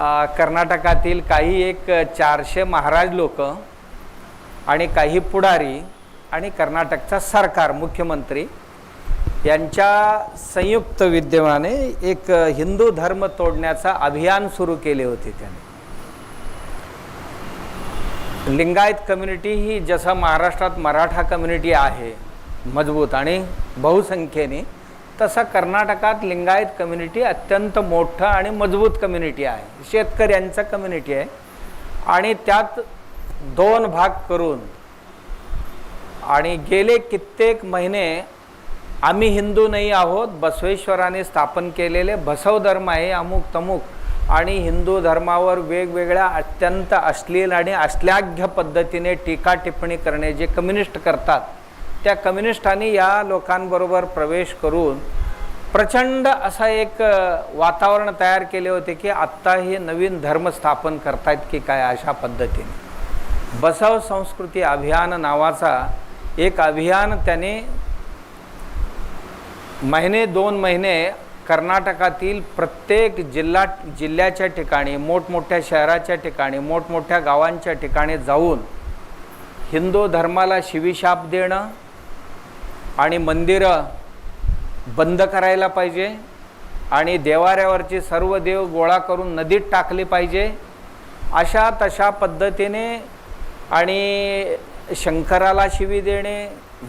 कर्नाटकातील काही एक चारशे महाराज लोक आणि काही पुढारी आणि कर्नाटकचा सरकार मुख्यमंत्री यांच्या संयुक्त विद्यमाने एक हिंदू धर्म तोडण्याचा अभियान सुरू केले होते त्याने. लिंगायत कम्युनिटी ही जसं महाराष्ट्रात मराठा कम्युनिटी आहे मजबूत आणि बहुसंख्येने तसा कर्नाटकात लिंगायत कम्युनिटी अत्यंत मोठं आणि मजबूत कम्युनिटी आहे. शेतकऱ्यांचं कम्युनिटी आहे. आणि त्यात दोन भाग करून आणि गेले कित्येक महिने आम्ही हिंदू नाही आहोत बसवेश्वराने स्थापन केलेले बसव धर्म आहे अमुक तमुक. आणि हिंदू धर्मावर वेगवेगळ्या अत्यंत अश्लील आणि अश्लाघ्य पद्धतीने टीका टिप्पणी करणे जे कम्युनिस्ट करतात. त्या कम्युनिस्टांनी या लोकांबरोबर प्रवेश करून प्रचंड असा एक वातावरण तयार केले होते की आत्ता हे नवीन धर्म स्थापन करतायत की काय अशा पद्धतीने. बसव संस्कृती अभियान नावाचा एक अभियान त्याने महिने दोन महिने कर्नाटकातील प्रत्येक जिल्हा जिल्ह्याच्या ठिकाणी मोठमोठ्या शहराच्या ठिकाणी मोठमोठ्या गावांच्या ठिकाणी जाऊन हिंदू धर्माला शिविशाप देणं आणि मंदिरं बंद करायला पाहिजे आणि देवाऱ्यावरचे सर्व देव गोळा करून नदीत टाकले पाहिजे अशा तशा पद्धतीने आणि शंकराला शिवी देणे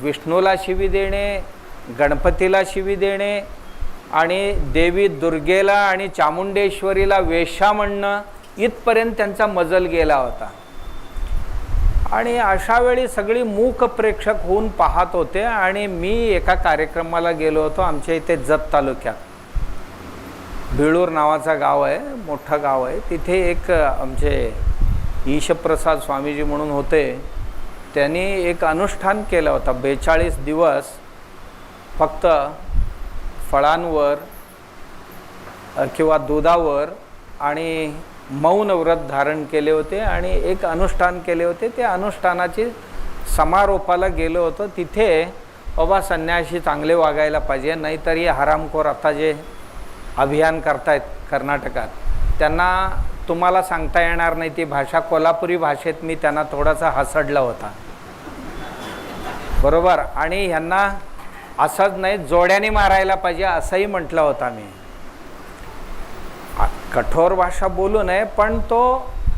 विष्णूला शिवी देणे गणपतीला शिवी देणे आणि देवी दुर्गेला आणि चामुंडेश्वरीला वेशा म्हणणं इथपर्यंत त्यांचा मजल गेला होता. आणि अशावेळी सगळी मूक प्रेक्षक होऊन पाहत होते आणि मी एका कार्यक्रमाला गेलो होतो आमच्या इथे जत तालुक्यात. बिळूर नावाचा गाव आहे मोठं गाव आहे. तिथे एक आमचे ईशप्रसाद स्वामीजी म्हणून होते. त्यांनी एक अनुष्ठान केलं होतं बेचाळीस दिवस फक्त फळांवर किंवा दुधावर आणि मौन व्रत धारण केले होते आणि एक अनुष्ठान केले होते. ते अनुष्ठानाची समारोपाला गेलो होतो. तिथे बाबा संन्याशी चांगले वागायला पाहिजे नाहीतर हे हरामखोर आता जे अभियान करतायत कर्नाटकात त्यांना तुम्हाला सांगता येणार नाही. ती भाषा कोल्हापुरी भाषेत मी त्यांना थोडासा हसडला होता. बरोबर? आणि ह्यांना असंच नाही जोड्याने मारायला पाहिजे असंही म्हटलं होता मी कठोर भाषा बोलू नये पण तो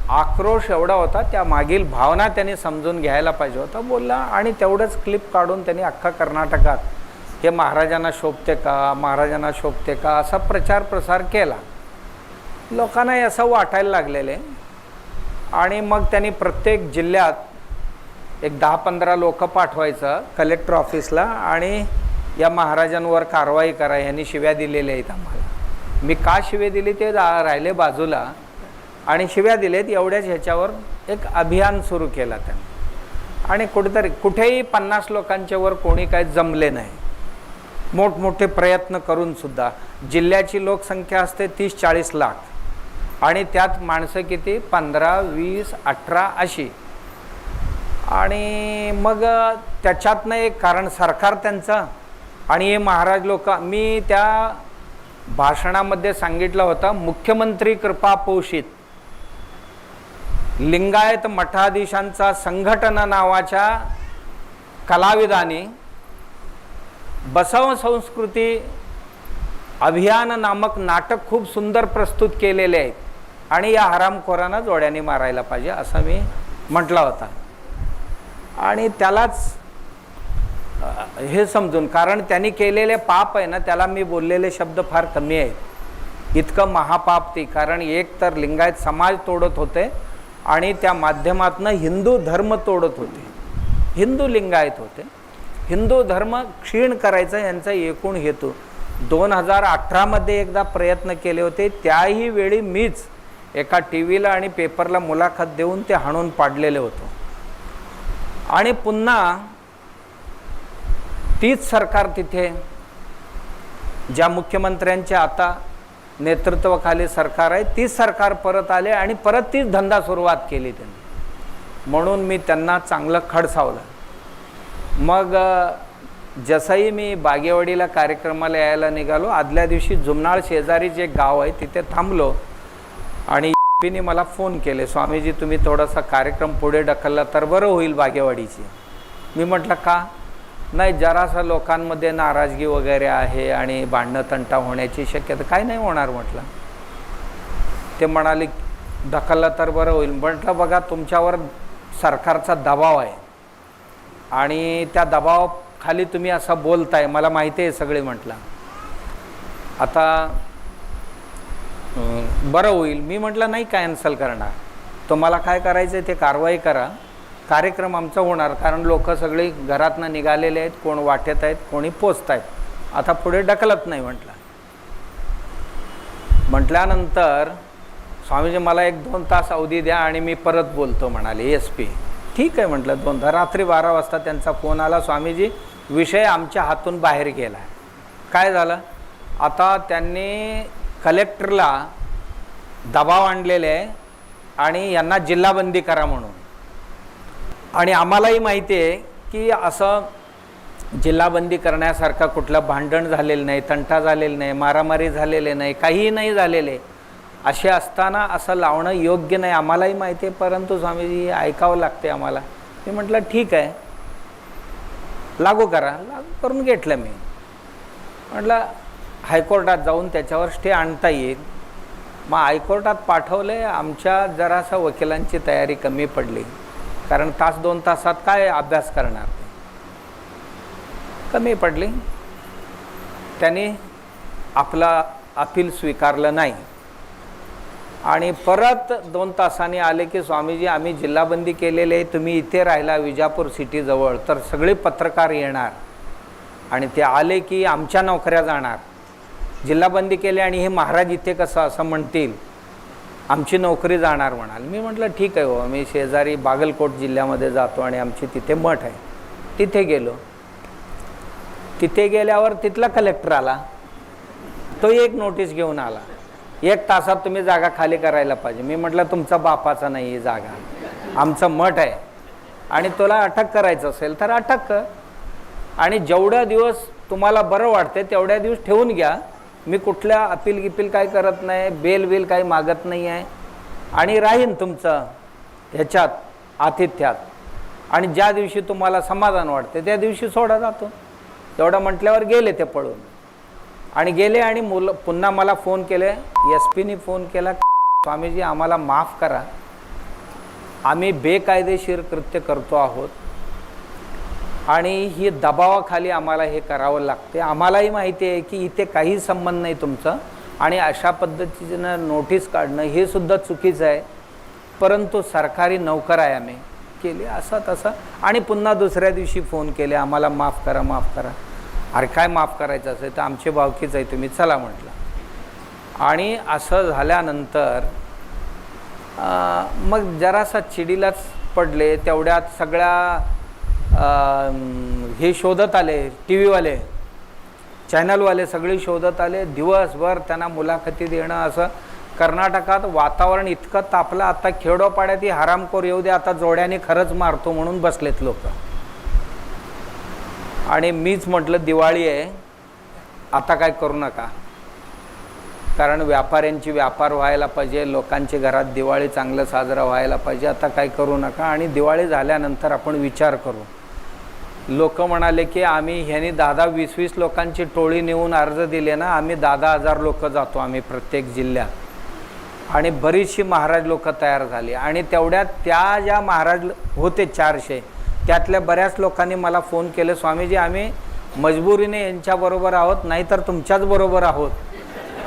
आक्रोश एवढा होता त्या मागील भावना त्यांनी समजून घ्यायला पाहिजे होता बोलला आणि तेवढंच क्लिप काढून त्यांनी अख्खा कर्नाटकात हे महाराजांना शोभते का महाराजांना शोभते का असा प्रचार प्रसार केला. लोकांना असं वाटायला लागलेले. आणि मग त्यांनी प्रत्येक जिल्ह्यात एक दहा पंधरा लोक पाठवायचं कलेक्टर ऑफिसला आणि या महाराजांवर कारवाई करा यांनी शिव्या दिलेल्या आहेत आम्हाला. मी का शिवे दिली ते रा- राहिले बाजूला आणि शिव्या दिलेत एवढ्याच ह्याच्यावर एक अभियान सुरू केला त्यांनी. आणि कुठेतरी कुठेही पन्नास लोकांच्यावर कोणी काय जमले नाही. मोठमोठे प्रयत्न करूनसुद्धा जिल्ह्याची लोकसंख्या असते तीस चाळीस लाख. आणि त्यात माणसं किती? पंधरा वीस अठरा अशी. आणि मग त्याच्यातनं एक कारण सरकार त्यांचं आणि हे महाराज लोक मी त्या भाषणामध्ये सांगितलं होतं मुख्यमंत्री कृपा पोषित. लिंगायत मठाधीशांचा संघटना नावाच्या कलाविदांनी बसव संस्कृती अभियान नामक नाटक खूप सुंदर प्रस्तुत केलेले आहेत आणि या हरामखोरांना जोड्याने मारायला पाहिजे असं मी म्हटला होता. आणि त्यालाच हे समजून कारण त्यांनी केलेले पाप आहे ना त्याला मी बोललेले शब्द फार कमी आहेत. इतकं महापाप ती कारण एक तर लिंगायत समाज तोडत होते आणि त्या माध्यमातनं हिंदू धर्म तोडत होते. हिंदू लिंगायत होते. हिंदू धर्म क्षीण करायचा यांचा एकूण हेतू. दोन हजार अठरामध्ये एकदा प्रयत्न केले होते त्याही वेळी मीच एका टी व्हीला आणि पेपरला मुलाखत देऊन ते हाणून पाडलेले होतो. आणि पुन्हा तीच सरकार तिथे ज्या मुख्यमंत्र्यांच्या आता नेतृत्वाखाली सरकार आहे तीच सरकार परत आले आणि परत तीच धंदा सुरुवात केली त्यांनी. म्हणून मी त्यांना चांगलं खडसावलं. मग जसंही मी बागेवाडीला कार्यक्रमाला यायला निघालो आदल्या दिवशी जुमनाळ शेजारी जे गाव आहे तिथे थांबलो आणि पीने मला फोन केले स्वामीजी तुम्ही थोडासा कार्यक्रम पुढे ढकलला तर बरं होईल बागेवाडीची. मी म्हटलं का? नाही जरासा लोकांमध्ये नाराजगी वगैरे आहे आणि भांडणं तंटा होण्याची शक्यता काही नाही होणार म्हटलं. ते म्हणाले ढकललं तर बरं होईल. म्हटलं बघा तुमच्यावर सरकारचा दबाव आहे आणि त्या दबावाखाली तुम्ही असं बोलताय मला माहिती आहे सगळे म्हटलं. आता बरं होईल. मी म्हटलं नाही कॅन्सल करणार. तुम्हाला काय करायचं आहे ते कारवाई करा. कार्यक्रम आमचा होणार कारण लोक सगळी घरातनं निघालेले आहेत कोण वाटेत आहेत कोणी पोचत आहेत. आता पुढे ढकलत नाही म्हटलं. म्हटल्यानंतर स्वामीजी मला एक दोन तास अवधी द्या आणि मी परत बोलतो म्हणाले एस पी. ठीक आहे म्हटलं दोन रात्री बारा वाजता त्यांचा फोन आला स्वामीजी विषय आमच्या हातून बाहेर गेला काय झालं? आता त्यांनी कलेक्टरला दबाव आणलेले आहे आणि यांना जिल्हाबंदी करा म्हणून. आणि आम्हालाही माहिती आहे की असं जिल्हाबंदी करण्यासारखं कुठलं भांडण झालेलं नाही तंटा झालेलं नाही मारामारी झालेले नाही काहीही नाही झालेले असे असताना असं लावणं योग्य नाही आम्हालाही माहिती आहे. परंतु स्वामीजी ऐकावं लागते आम्हाला. मी म्हटलं ठीक आहे. लागू करा. लागू करून घेतलं मी. म्हटलं हायकोर्टात जाऊन त्याच्यावर स्टे आणता येईल. मग हायकोर्टात पाठवले आमच्या जरासा वकिलांची तयारी कमी पडली. कारण तास दोन तासात काय अभ्यास करणार? कमी पडली. त्यांनी आपला अपील स्वीकारलं नाही. आणि परत दोन तासाने आले की स्वामीजी आम्ही जिल्हाबंदी केलेले आहे तुम्ही इथे राहिला विजापूर सिटीजवळ तर सगळे पत्रकार येणार. आणि ते आले की आमच्या नोकऱ्या जाणार. जिल्हाबंदी केली आणि हे महाराज इथे कसं असं म्हणतील? आमची नोकरी जाणार म्हणाल. मी म्हटलं ठीक आहे हो मी शेजारी बागलकोट जिल्ह्यामध्ये जातो आणि आमची तिथे मठ आहे. तिथे गेलो. तिथे गेल्यावर तिथला कलेक्टर आला. तो एक नोटीस घेऊन आला. एक तासात तुम्ही जागा खाली करायला पाहिजे. मी म्हटलं तुमचा बापाचा नाही ही जागा. आमचं मठ आहे. आणि तुला अटक करायचं असेल तर अटक कर. आणि जेवढ्या दिवस तुम्हाला बरं वाटते तेवढ्या दिवस ठेवून घ्या. मी कुठल्या अपील गिपील काय करत नाही बेल बिल काही मागत नाही आहे. आणि राहीन तुमचं ह्याच्यात आतिथ्यात. आणि ज्या दिवशी तुम्हाला समाधान वाटते त्या दिवशी सोडा जातो. एवढं म्हटल्यावर गेले ते पळून. आणि गेले आणि मुलं पुन्हा मला फोन केले एस पीनी फोन केला स्वामीजी आम्हाला माफ करा. आम्ही बेकायदेशीर कृत्य करतो आहोत. आणि ही दबावाखाली आम्हाला हे करावं लागते. आम्हालाही माहिती आहे की इथे काही संबंध नाही तुमचं. आणि अशा पद्धतीनं नोटीस काढणं हे सुद्धा चुकीचं आहे. परंतु सरकारी नोकर आहे आम्ही. केले असं तसं. आणि पुन्हा दुसऱ्या दिवशी फोन केले आम्हाला माफ करा माफ करा. अरे काय माफ करायचं असेल तर आमचे भावकीच आहे तुम्ही चला म्हटलं. आणि असं झाल्यानंतर मग जरासा चिडीलाच पडले. तेवढ्यात सगळ्या हे शोधत आले टी व्हीवाले चॅनलवाले सगळे शोधत आले दिवसभर त्यांना मुलाखती देणं असं कर्नाटकात वातावरण इतकं तापलं आता खेडोपाड्यात ही हरामखोर येऊ दे आता जोड्याने खरंच मारतो म्हणून बसलेत लोक. आणि मीच म्हटलं दिवाळी आहे आता काय करू नका. कारण व्यापाऱ्यांची व्यापार व्हायला पाहिजे लोकांची घरात दिवाळी चांगलं साजरा व्हायला पाहिजे आता काय करू नका. आणि दिवाळी झाल्यानंतर आपण विचार करू. लोक म्हणाले की आम्ही ह्यांनी दहा दहा वीस वीस लोकांची टोळी नेऊन अर्ज दिले ना आम्ही दहा दहा हजार लोक जातो आम्ही प्रत्येक जिल्ह्यात. आणि बरीचशी महाराज लोक तयार झाली. आणि तेवढ्यात त्या ज्या महाराज होते चारशे त्यातल्या बऱ्याच लोकांनी मला फोन केले स्वामीजी आम्ही मजबुरीने यांच्याबरोबर आहोत नाहीतर तुमच्याच बरोबर आहोत.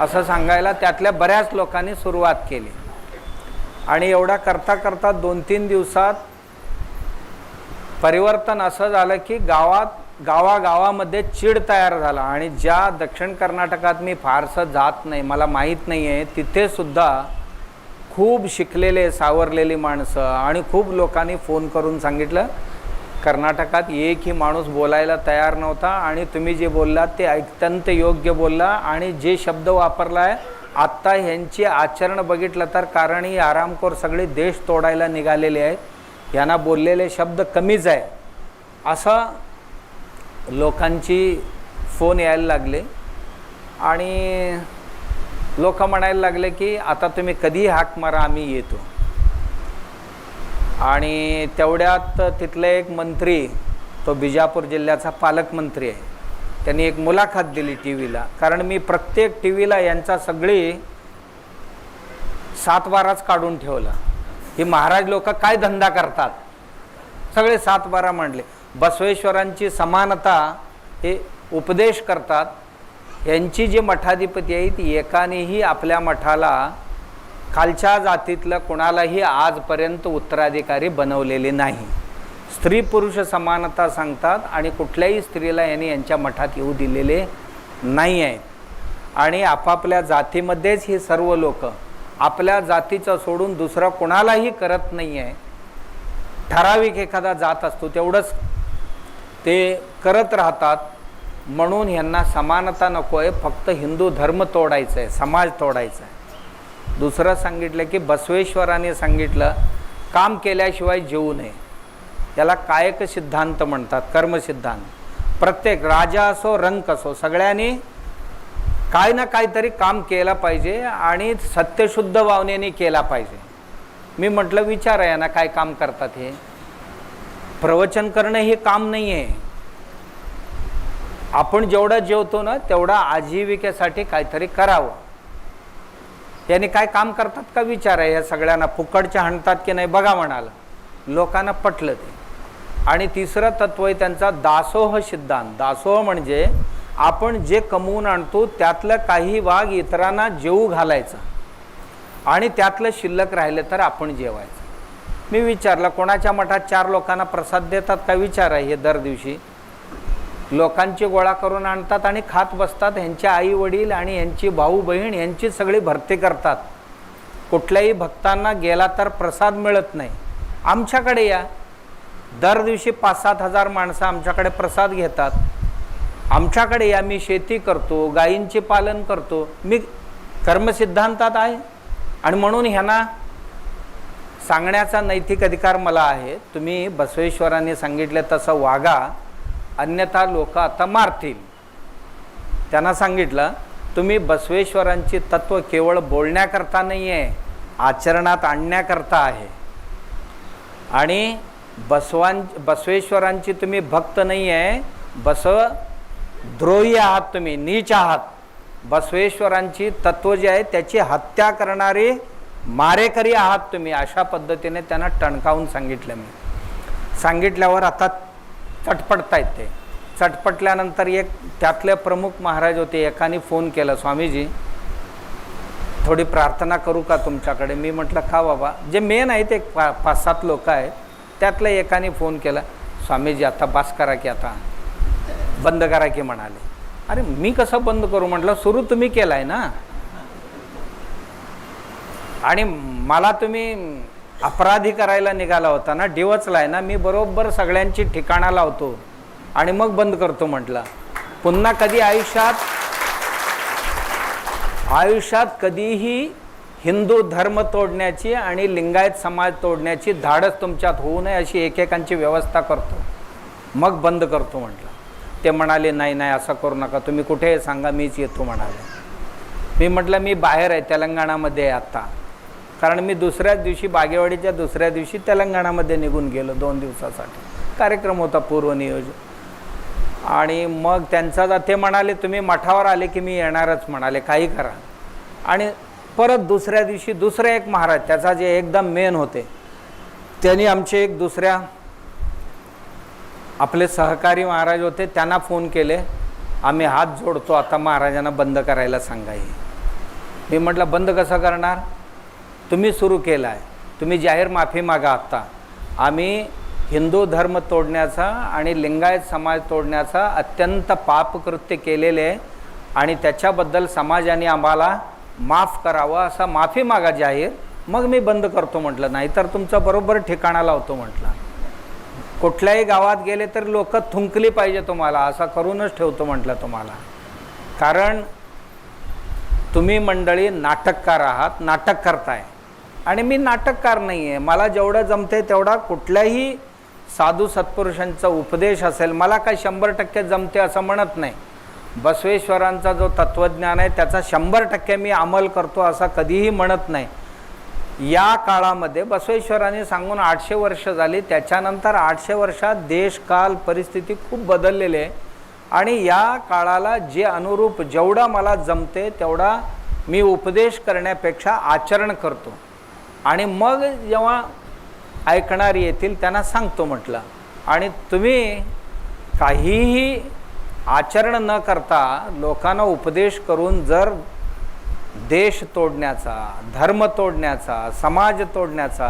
असं सांगायला त्यातल्या बऱ्याच लोकांनी सुरुवात केली. आणि एवढा करता करता दोन तीन दिवसात परिवर्तन असं झालं की गावात गावागावामध्ये चीड तयार झाला. आणि ज्या दक्षिण कर्नाटकात मी फारसं जात नाही मला माहीत नाही आहे तिथेसुद्धा खूप शिकलेले सावरलेली माणसं आणि खूप लोकांनी फोन करून सांगितलं कर्नाटकात एकही माणूस बोलायला तयार नव्हता आणि तुम्ही जे बोललात ते अत्यंत योग्य बोलला आणि जे शब्द वापरला आहे आत्ता ह्यांची आचरण बघितलं तर कारण ही आरामखोर सगळे देश तोडायला निघालेले आहेत यांना बोललेले शब्द कमीच आहे. असं लोकांची फोन यायला लागले. आणि लोक म्हणायला लागले की आता तुम्ही कधीही हाक मारा आम्ही येतो. आणि तेवढ्यात तिथले एक मंत्री तो बिजापूर जिल्ह्याचा पालकमंत्री आहे. त्यांनी एक मुलाखत दिली टी व्हीला कारण मी प्रत्येक टी व्हीला यांचा सगळी सात वाराच काढून ठेवला. ही महाराज लोक काय धंदा करतात? सगळे सात बारा मांडले बसवेश्वरांची समानता हे उपदेश करतात. यांची जी मठाधिपती आहे ती एकानेही आपल्या मठाला खालच्या जातीतलं कोणालाही आजपर्यंत उत्तराधिकारी बनवलेले नाही. स्त्री पुरुष समानता सांगतात आणि कुठल्याही स्त्रीला यांनी यांच्या मठात येऊ दिलेले नाही आहे आणि आपापल्या जातीमध्येच ही सर्व लोक आपल्या जातीचं सोडून दुसरं कोणालाही करत नाही आहे ठराविक एखादा जात असतो तेवढंच ते करत राहतात. म्हणून यांना समानता नको आहे फक्त हिंदू धर्म तोडायचा आहे समाज तोडायचा आहे दुसरं सांगितलं की बसवेश्वराने सांगितलं काम केल्याशिवाय जेवू नये. याला कायक सिद्धांत म्हणतात कर्मसिद्धांत प्रत्येक राजा असो रंक असो सगळ्यांनी काय ना काहीतरी काम केलं पाहिजे आणि सत्यशुद्ध भावनेने केला पाहिजे. मी म्हटलं विचार आहे ना काय काम करतात हे? प्रवचन करणं हे काम नाही आहे आपण जेवढं जेवतो ना तेवढा आजीविकेसाठी काहीतरी करावं. त्याने काय काम करतात का विचार आहे? या सगळ्यांना फुकटच्या हाणतात की नाही बघा म्हणाला. लोकांना पटलं ते. आणि तिसरं तत्व आहे त्यांचा दासोह सिद्धांत. दासोह म्हणजे आपण जे कमवून आणतो त्यातलं काही भाग इतरांना जेवू घालायचा. आणि त्यातलं शिल्लक राहिलं तर आपण जेवायचं. मी विचारलं कोणाच्या मठात चार लोकांना प्रसाद देतात का? विचार आहे हे दर दिवशी. लोकांची गोळा करून आणतात आणि खात बसतात. ह्यांचे आई वडील आणि ह्यांची भाऊ बहीण यांची सगळी भरती करतात. कुठल्याही भक्तांना गेला तर प्रसाद मिळत नाही. आमच्याकडे या. दर दिवशी पाच सात हजार माणसं आमच्याकडे प्रसाद घेतात. आमच्याकडे या मी शेती करतो गायींचे पालन करतो. मी कर्मसिद्धांतात आहे. आणि म्हणून ह्यांना सांगण्याचा नैतिक अधिकार मला आहे. तुम्ही बसवेश्वरांनी सांगितलं तसं वागा अन्यथा लोक आता मारतील. त्यांना सांगितलं तुम्ही बसवेश्वरांची तत्व केवळ बोलण्याकरता नाही आहे आचरणात आणण्याकरता आहे. आणि बसवां बसवेश्वरांची तुम्ही भक्त नाही आहे बसव द्रोही आहात तुम्ही नीच आहात. बसवेश्वरांची तत्व जी आहे त्याची हत्या करणारे मारेकरी आहात तुम्ही. अशा पद्धतीने त्यांना टणकावून सांगितलं मी. सांगितल्यावर आता चटपटतायत ते. चटपटल्यानंतर एक त्यातले प्रमुख महाराज होते एकाने फोन केला स्वामीजी थोडी प्रार्थना करू का तुमच्याकडे? मी म्हटलं का बाबा? जे मेन आहेत एक पा पाच सात लोक आहेत त्यातल्या एकाने फोन केला स्वामीजी आता बास करा की आता. बंद करा की म्हणाले. अरे मी कसं बंद करू म्हटलं सुरू तुम्ही केलाय ना. आणि मला तुम्ही अपराधी करायला निघाला होता ना डिवचलाय ना मी बरोबर सगळ्यांची ठिकाणा लावतो आणि मग बंद करतो म्हटलं. पुन्हा कधी आयुष्यात आयुष्यात कधीही हिंदू धर्म तोडण्याची आणि लिंगायत समाज तोडण्याची धाडस तुमच्यात होऊ नये अशी एकेकांची व्यवस्था करतो. मग बंद करतो म्हटलं. ते म्हणाले नाही नाही असं करू नका. तुम्ही कुठे आहे सांगा मीच येतो म्हणाले. मी म्हटलं मी बाहेर आहे तेलंगणामध्ये आहे आत्ता कारण मी दुसऱ्याच दिवशी बागेवाडीच्या दुसऱ्या दिवशी तेलंगणामध्ये निघून गेलो दोन दिवसासाठी. कार्यक्रम होता पूर्वनियोजित आणि मग त्यांचा जा- ते म्हणाले तुम्ही मठावर आले की मी येणारच म्हणाले काही करा. आणि परत दुसऱ्या दिवशी दुसरे एक महाराज त्याचा जे एकदम मेन होते त्यांनी आमचे एक दुसऱ्या आपले सहकारी महाराज होते त्यांना फोन केले आम्ही हात जोडतो आता महाराजांना बंद करायला सांगाय मी म्हटलं बंद कसं करणार? तुम्ही सुरू केलं आहे तुम्ही जाहीर माफी मागा आत्ता आम्ही हिंदू धर्म तोडण्याचा आणि लिंगायत समाज तोडण्याचा अत्यंत पापकृत्य केलेले आहे आणि त्याच्याबद्दल समाजाने आम्हाला माफ करावं असा माफी मागा जाहीर. मग मी बंद करतो म्हटलं. नाही तर तुमचं बरोबर ठिकाणा लावतो म्हटलं. कुठल्याही गावात गेले तर लोक थुंकली पाहिजे तुम्हाला. असं करूनच ठेवतो म्हटलं तुम्हाला. कारण तुम्ही मंडळी नाटककार आहात नाटक करताय. आणि मी नाटककार नाही आहे मला जेवढं जमते तेवढा कुठल्याही साधू सत्पुरुषांचा उपदेश असेल मला काय शंभर टक्के जमते असं म्हणत नाही. बसवेश्वरांचा जो तत्त्वज्ञान आहे त्याचा शंभर टक्के मी अंमल करतो असा कधीही म्हणत नाही. या काळामध्ये बसवेश्वरांनी सांगून आठशे वर्ष झाली. त्याच्यानंतर आठशे वर्षात देश काल परिस्थिती खूप बदललेली आहे. आणि या काळाला जे अनुरूप जेवढा मला जमते तेवढा मी उपदेश करण्यापेक्षा आचरण करतो. आणि मग जेव्हा ऐकणारी येतील त्यांना सांगतो म्हटलं. आणि तुम्ही काहीही आचरण न करता लोकांना उपदेश करून जर देश तोडण्याचा धर्म तोडण्याचा समाज तोडण्याचा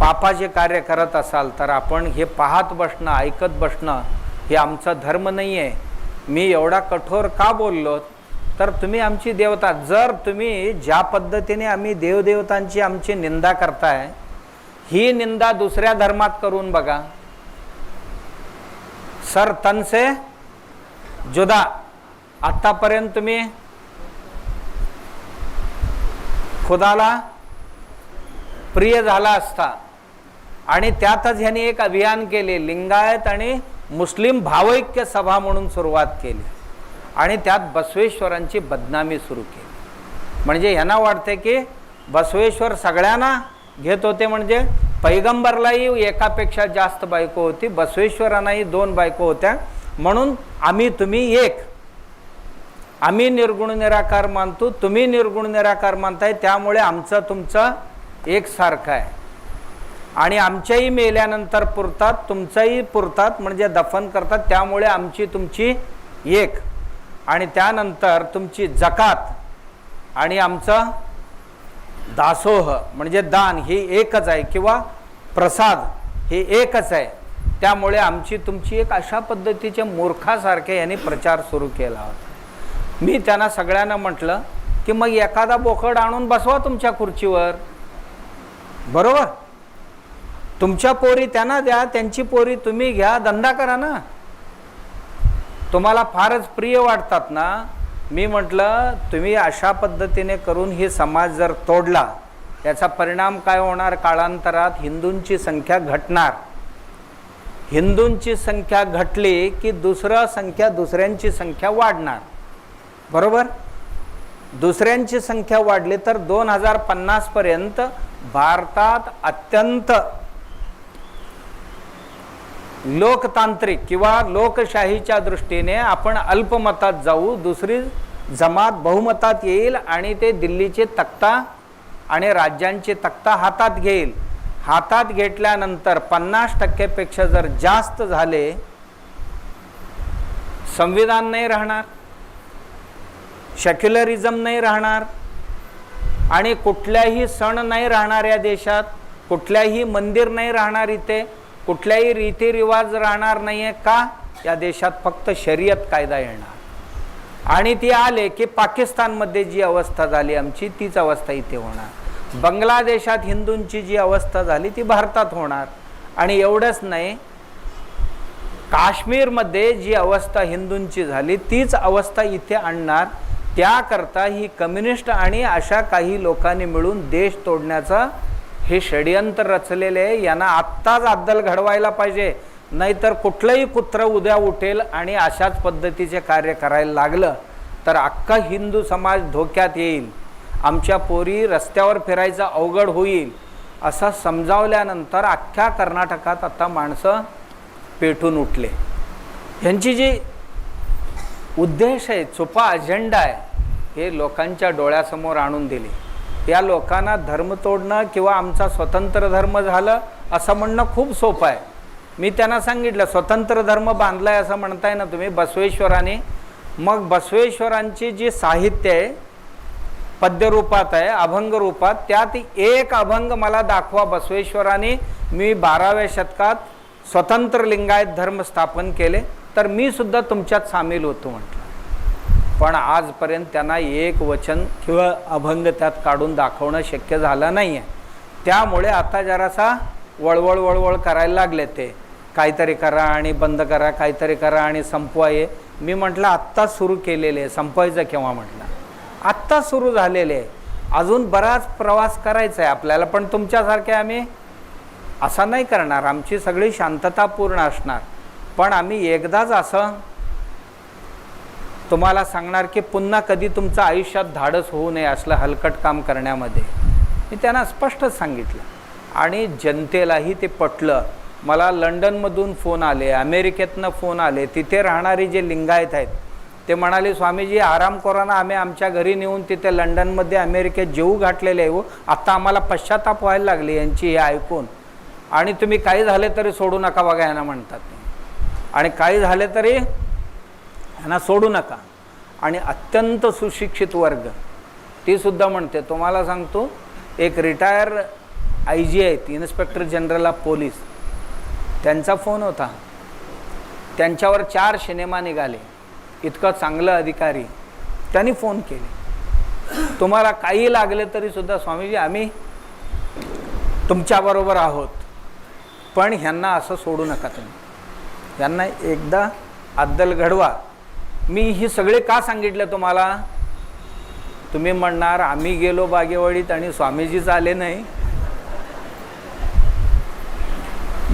पापाचे कार्य करत असाल तर आपण हे पाहत बसणं ऐकत बसणं हे आमचा धर्म नाही आहे मी एवढा कठोर का बोललो? तर तुम्ही आमची देवता. जर तुम्ही ज्या पद्धतीने आम्ही देवदेवतांची आमची निंदा करताय ही निंदा दुसऱ्या धर्मात करून बघा. सर तनसे जुदा. आत्तापर्यंत तुम्ही खुदाला प्रिय झाला असता. आणि त्यातच ह्यांनी एक अभियान केले लिंगायत आणि मुस्लिम भावैक्य सभा म्हणून सुरुवात केली. आणि त्यात बसवेश्वरांची बदनामी सुरू केली. म्हणजे ह्यांना वाटते की बसवेश्वर सगळ्यांना घेत होते म्हणजे पैगंबरलाही एकापेक्षा जास्त बायको होती बसवेश्वरांनाही दोन बायको होत्या. म्हणून आम्ही तुम्ही एक. आम्ही निर्गुण निराकार मानतो तुम्ही निर्गुण निराकार मानताय त्यामुळे आमचं तुमचं एकसारखं आहे. आणि आमच्याही मेल्यानंतर पुरतात तुमचंही पुरतात म्हणजे दफन करतात त्यामुळे आमची तुमची एक. आणि त्यानंतर तुमची जकात आणि आमचं दासोह म्हणजे दान ही एकच आहे किंवा प्रसाद हे एकच आहे. त्यामुळे आमची तुमची एक अशा पद्धतीच्या मूर्खासारखे यांनी प्रचार सुरू केला होता. मी त्यांना सगळ्यांना म्हटलं की मग एखादा बोकड आणून बसवा तुमच्या खुर्चीवर. बरोबर? तुमच्या पोरी त्यांना द्या त्यांची पोरी तुम्ही घ्या धंदा करा ना. तुम्हाला फारच प्रिय वाटतात ना. मी म्हटलं तुम्ही अशा पद्धतीने करून ही समाज जर तोडला याचा परिणाम काय होणार? काळांतरात हिंदूंची संख्या घटणार. हिंदूंची संख्या घटली की दुसरं संख्या दुसऱ्यांची संख्या वाढणार. बरोबर? दुसऱ्यांची संख्या वाढली तर दोन हजार पन्नासपर्यंत भारतात अत्यंत लोकतांत्रिक किंवा लोकशाहीच्या दृष्टीने आपण अल्पमतात जाऊ दुसरी जमात बहुमतात येईल आणि ते दिल्लीचे तक्ता आणि राज्यांचे तक्ता हातात घेईल. हातात घेतल्यानंतर पन्नास टक्केपेक्षा जर जास्त झाले संविधान नाही राहणार. सेक्युलरिझम नाही राहणार आणि कुठल्याही सण नाही राहणार या देशात कुठल्याही मंदिर नाही राहणार इथे कुठल्याही रीतिरिवाज राहणार नाही आहे का? या देशात फक्त शर्यत कायदा येणार. आणि ती आले की पाकिस्तानमध्ये जी अवस्था झाली आमची तीच अवस्था इथे होणार. बांगलादेशात हिंदूंची जी अवस्था झाली ती भारतात होणार. आणि एवढंच नाही काश्मीरमध्ये जी अवस्था हिंदूंची झाली तीच अवस्था इथे आणणार. त्याकरता ही कम्युनिस्ट आणि अशा काही लोकांनी मिळून देश तोडण्याचं हे षडयंत्र रचलेले आहे. यांना आत्ताच अद्दल घडवायला पाहिजे. नाहीतर कुठलंही कुत्र उद्या उठेल आणि अशाच पद्धतीचे कार्य करायला लागलं तर अख्खा हिंदू समाज धोक्यात येईल. आमच्या पोरी रस्त्यावर फिरायचं अवघड होईल. असं समजावल्यानंतर अख्ख्या कर्नाटकात आता माणसं पेटून उठले. यांची जी उद्देश आहे चुपा अजेंडा आहे हे लोकांच्या डोळ्यासमोर आणून दिले. या लोकांना धर्म तोडणं किंवा आमचा स्वतंत्र धर्म झालं असं म्हणणं खूप सोपं आहे. मी त्यांना सांगितलं स्वतंत्र धर्म बांधलाय असं म्हणताय ना तुम्ही बसवेश्वराने. मग बसवेश्वरांची जी साहित्य आहे पद्यरूपात आहे अभंग रूपात त्यात एक अभंग मला दाखवा बसवेश्वराने. मी बाराव्या शतकात स्वतंत्र लिंगायत धर्म स्थापन केले तर मी सुद्धा तुमच्यात सामील होतो म्हटलं. पण आजपर्यंत त्यांना एक वचन किंवा अभंग त्यात काढून दाखवणं शक्य झालं नाही आहे त्यामुळे आता जरासा वळवळ वळवळ करायला लागले ते. काहीतरी करा आणि बंद करा काहीतरी करा आणि संपवा ये मी म्हटलं आत्ताच सुरू केलेले आहे संपवायचं केव्हा म्हटलं? आत्ता सुरू झालेले. आहे अजून बराच प्रवास करायचा आहे आपल्याला पण तुमच्यासारखे आम्ही असा नाही करणार. आमची सगळी शांतता पूर्ण असणार. पण आम्ही एकदाच असं तुम्हाला सांगणार की पुन्हा कधी तुमचं आयुष्यात धाडस होऊ नये असलं हलकट काम करण्यामध्ये. मी त्यांना स्पष्टच सांगितलं. आणि जनतेलाही ते पटलं. मला लंडनमधून फोन आले अमेरिकेतनं फोन आले. तिथे राहणारी जे लिंगायत आहेत ते म्हणाले स्वामीजी आराम करा आम्ही आमच्या घरी नेऊन तिथे लंडनमध्ये अमेरिकेत जेऊ घातलेले आहे हो. आत्ता आम्हाला पश्चाताप व्हायला लागले यांची हे ऐकून. आणि तुम्ही काही झाले तरी सोडू नका बघा यांना म्हणतात आणि काही झाले तरी यांना सोडू नका. आणि अत्यंत सुशिक्षित वर्ग ती सुद्धा म्हणते तुम्हाला सांगतो एक रिटायर आय जी आहेत इन्स्पेक्टर जनरल ऑफ पोलीस त्यांचा फोन होता. त्यांच्यावर चार सिनेमा निघाले. इतकं चांगलं अधिकारी त्यांनी फोन केले. तुम्हाला काही लागले तरीसुद्धा स्वामीजी आम्ही तुमच्याबरोबर आहोत. पण ह्यांना असं सोडू नका तुम्ही. यांना एकदा अद्दल घडवा. मी ही सगळे का सांगितलं तुम्हाला? तुम्ही म्हणणार आम्ही गेलो बागेवाडीत आणि स्वामीजीच आले नाही.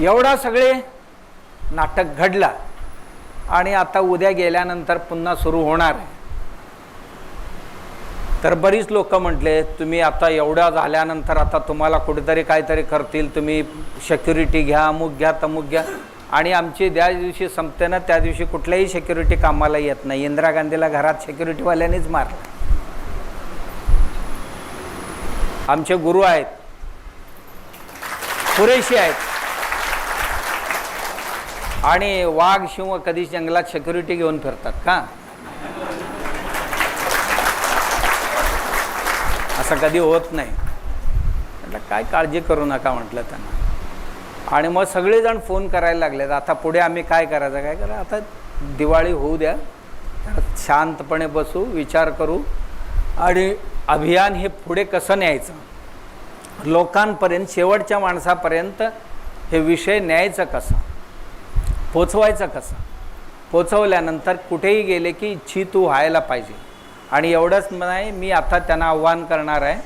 एवढा सगळे नाटक घडला आणि आता उद्या गेल्यानंतर पुन्हा सुरू होणार आहे. तर बरीच लोक म्हटले तुम्ही आता एवढ्या झाल्यानंतर आता तुम्हाला कुठेतरी काहीतरी करतील तुम्ही सेक्युरिटी घ्या अमुक घ्या तमुक घ्या. आणि आमची ज्या दिवशी संपते ना त्या दिवशी कुठल्याही सेक्युरिटी कामाला येत नाही. इंदिरा गांधीला घरात सेक्युरिटीवाल्यांनीच मारलं. आमचे गुरु आहेत. पुरेशी आहेत. आणि वाघ शिव कधी जंगलात सेक्युरिटी घेऊन फिरतात का? असं कधी होत नाही. म्हटलं काय काळजी करू नका म्हटलं त्यांना. आणि मग सगळेजण फोन करायला लागलेत आता पुढे आम्ही काय करायचं? काय करा आता दिवाळी होऊ द्या. शांतपणे बसू विचार करू. आणि अभियान हे पुढे कसं न्यायचं? लोकांपर्यंत शेवटच्या माणसापर्यंत हे विषय न्यायचं कसं? पोचवायचं कसं? पोचवल्यानंतर कुठेही गेले की इच्छित व्हायला पाहिजे. आणि एवढंच नाही मी आता त्यांना आव्हान करणार आहे.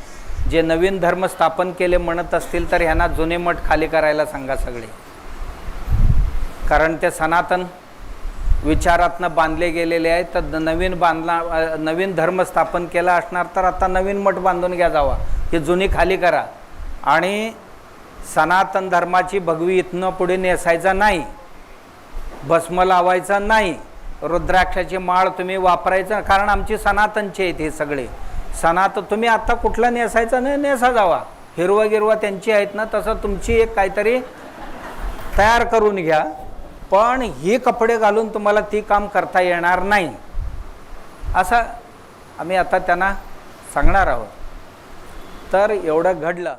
जे नवीन धर्म स्थापन केले म्हणत असतील तर ह्यांना जुने मठ खाली करायला सांगा सगळे. कारण ते सनातन विचारातनं बांधले गेलेले आहेत. तर नवीन बांधला नवीन धर्म स्थापन केला असणार तर आता नवीन मठ बांधून घ्या जावा. ही जुनी खाली करा. आणि सनातन धर्माची भगवी इथनं पुढे नेसायचा नाही. भस्म लावायचा नाही. रुद्राक्षाची माळ तुम्ही वापरायचं कारण आमची सनातनचे आहेत हे सगळे. सनात तुम्ही आत्ता कुठला नेसायचा नाही नेसा जावा. हिरवा गिरवा त्यांची आहेत ना तसं तुमची एक काहीतरी तयार करून घ्या. पण ही कपडे घालून तुम्हाला ती काम करता येणार नाही. असं आम्ही आता त्यांना सांगणार आहोत. तर एवढं घडलं.